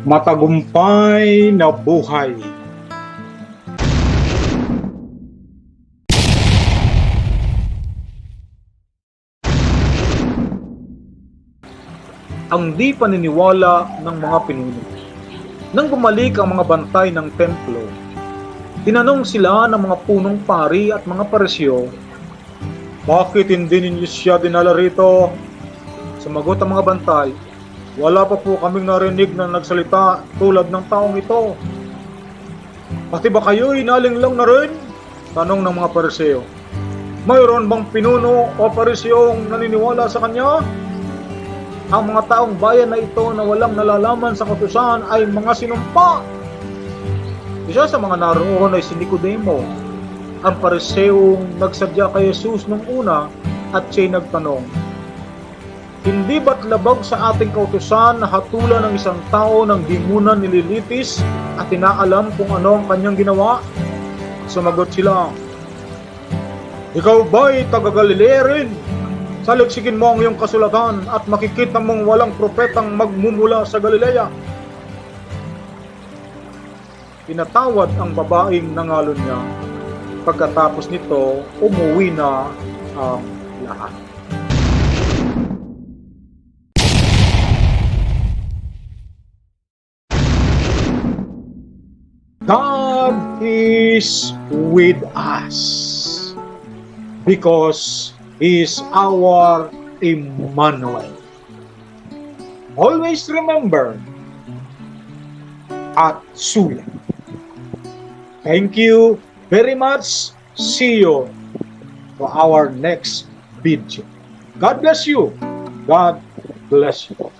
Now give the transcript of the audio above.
matagumpay na buhay. Ang di paniniwala ng mga pinuno. Nang bumalik ang mga bantay ng templo, tinanong sila ng mga punong pari at mga paresyo, Bakit hindi ninyo siya dinala rito? Sumagot ang mga bantay, Wala pa po kaming narinig na nagsalita tulad ng taong ito. Pati ba kayo inaling lang na rin? Tanong ng mga paresyo. Mayroon bang pinuno o paresyong naniniwala sa kanya? Ang mga taong bayan na ito na walang nalalaman sa katusan ay mga sinumpa. Isa sa mga naroon ay si Nicodemo, ang pariseong nagsadya kay Jesus nung una at siya'y nagtanong, Hindi ba't labag sa ating kautusan na hatulan ng isang tao ng dimunan nililitis at tinaalam kung ano ang kanyang ginawa? Sumagot sila, Ikaw ba'y taga-Galilea rin? Saliksigin mo ang iyong kasulatan at makikita mong walang propetang magmumula sa Galilea. Pinatawad ang babaeng nangalon niya. Pagkatapos nito, umuwi na ang lahat. God is with us because He is our Emmanuel. Always remember at Sula. Thank you very much. See you for our next video. God bless you. God bless you.